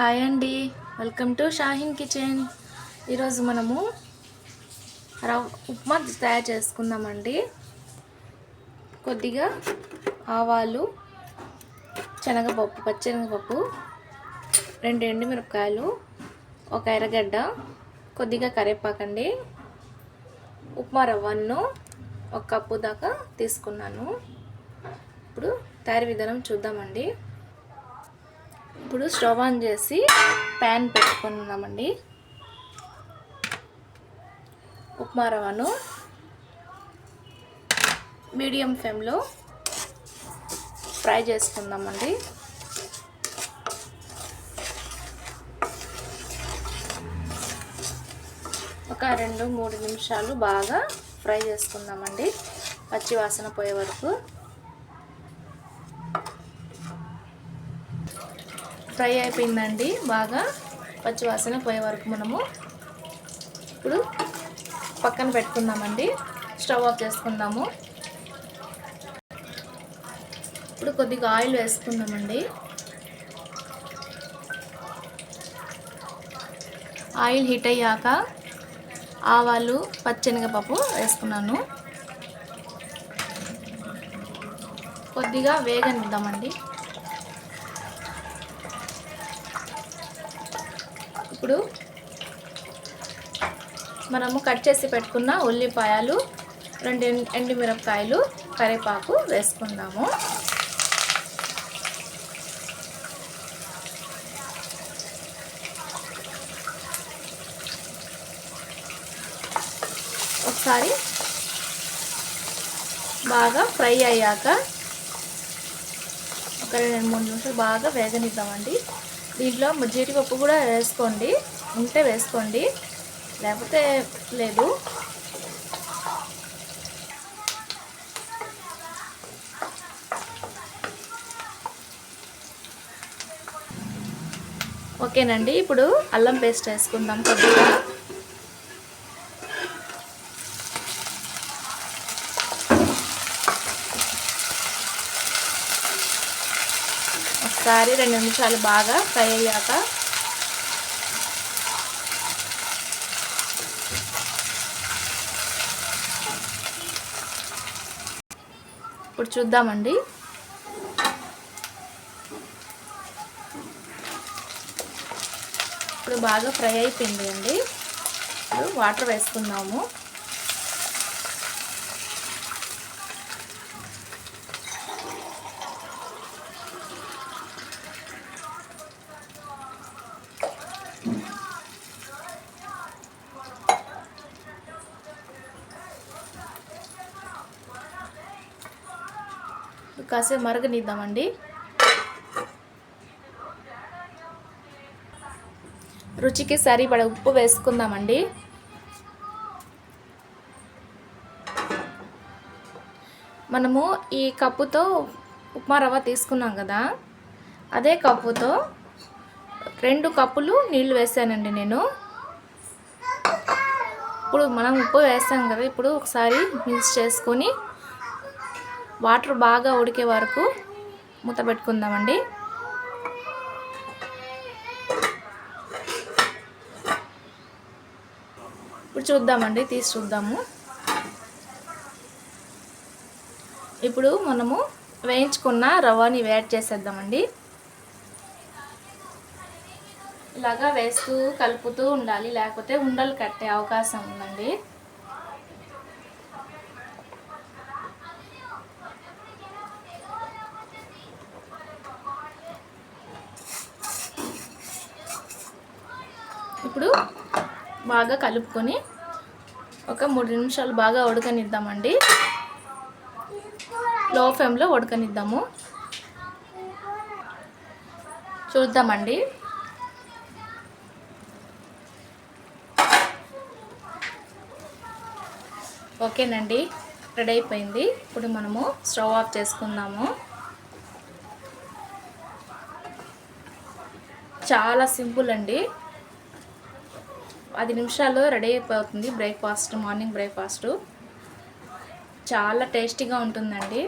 Hi అండి. Welcome to Shaheen kitchen. ఈరోజు మనము రవ్ ఉప్మా తయారు చేసుకుందామండి. కొద్దిగా ఆవాలు శనగపప్పు పచ్చనగపప్పు రెండు ఎండుమిరపకాయలు ఒక ఎర్రగడ్డ కొద్దిగా కరేపాకండి ఉప్మా రవ్వను ఒక కప్పు దాకా తీసుకున్నాను. ఇప్పుడు తయారీ విధానం చూద్దామండి. ఇప్పుడు స్టవ్ ఆన్ చేసి ప్యాన్ పెట్టుకున్నామండి ఉప్మా రవ్వను మీడియం ఫ్లేమ్లో ఫ్రై చేసుకుందామండి. ఒక రెండు మూడు నిమిషాలు బాగా ఫ్రై చేసుకుందామండి. పచ్చి వాసన పోయే వరకు. ఫ్రై అయిపోయిందండి. బాగా పచ్చి వాసన పోయే వరకు మనము ఇప్పుడు పక్కన పెట్టుకుందామండి. స్టవ్ ఆఫ్ చేసుకుందాము. ఇప్పుడు కొద్దిగా ఆయిల్ వేసుకుందామండి. ఆయిల్ హీట్ అయ్యాక ఆవాలు పచ్చెనగపప్పు వేసుకున్నాను. కొద్దిగా వేగనిద్దామండి. ఇప్పుడు మనము కట్ చేసి పెట్టుకున్న ఉల్లిపాయలు రెండు ఎండుమిరపకాయలు కరివేపాకు వేసుకుందాము. ఒకసారి బాగా ఫ్రై అయ్యాక ఒక రెండు మూడు నిమిషాలు బాగా వేగనిద్దామండి. దీంట్లో జీడిపప్పు కూడా వేసుకోండి. ఉంటే వేసుకోండి. లేకపోతే లేదు. ఓకేనండి. ఇప్పుడు అల్లం పేస్ట్ వేసుకుందాం కొద్దిగా. ఒకసారి రెండు నిమిషాలు బాగా ఫ్రై అయ్యాక ఇప్పుడు చూద్దామండి. ఇప్పుడు బాగా ఫ్రై అయిపోయింది అండి ఇప్పుడు వాటర్ వేసుకుందాము కాసేపు మరగనిద్దామండి. రుచికి సరిపడ ఉప్పు వేసుకుందామండి. మనము ఈ కప్పుతో ఉప్మా రవ్వ తీసుకున్నాం కదా అదే కప్పుతో రెండు కప్పులు నీళ్ళు వేసానండి నేను. ఇప్పుడు మనం ఉప్పు వేస్తాం కదా ఇప్పుడు ఒకసారి మిక్స్ చేసుకొని వాటర్ బాగా ఉడికే వరకు మూత పెట్టుకుందామండి. ఇప్పుడు చూద్దామండి తీసి చూద్దాము. ఇప్పుడు మనము వేయించుకున్న రవ్వని యాడ్ చేసేద్దామండి. ఇలాగా వేస్తూ కలుపుతూ ఉండాలి లేకపోతే ఉండలు కట్టే అవకాశం ఉందండి. ఇప్పుడు బాగా కలుపుకొని ఒక మూడు నిమిషాలు బాగా ఉడకనిద్దామండి. లో ఫ్లేమ్లో ఉడకనిద్దాము. చూద్దామండి. ఓకేనండి. రెడీ అయిపోయింది. ఇప్పుడు మనము స్టవ్ ఆఫ్ చేసుకుందాము. చాలా సింపుల్ అండి. పది నిమిషాల్లో రెడీ అయిపోతుంది బ్రేక్ఫాస్ట్ మార్నింగ్ బ్రేక్ఫాస్ట్. చాలా టేస్టీగా ఉంటుందండి.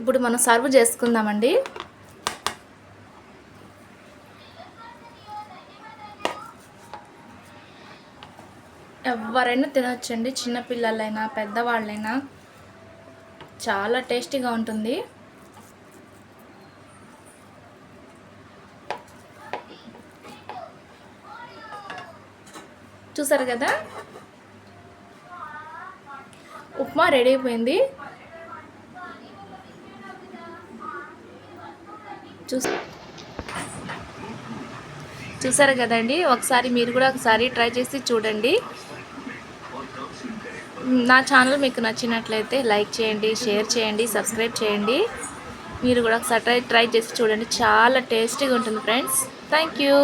ఇప్పుడు మనం సర్వ్ చేసుకుందామండి. ఎవరైనా తినొచ్చండి చిన్నపిల్లలైనా పెద్దవాళ్ళైనా. చాలా టేస్టీగా ఉంటుంది. చూసారు కదా? ఉప్మా రెడీ అయిపోయింది. చూసారు కదండి? ఒకసారి మీరు కూడా ఒకసారి ట్రై చేసి చూడండి. నా ఛానల్ మీకు నచ్చినట్లయితే లైక్ చేయండి షేర్ చేయండి సబ్స్క్రైబ్ చేయండి. మీరు కూడా ఒకసారి ట్రై ట్రై చేసి చూడండి. చాలా టేస్టీగా ఉంటుంది ఫ్రెండ్స్. Thank you.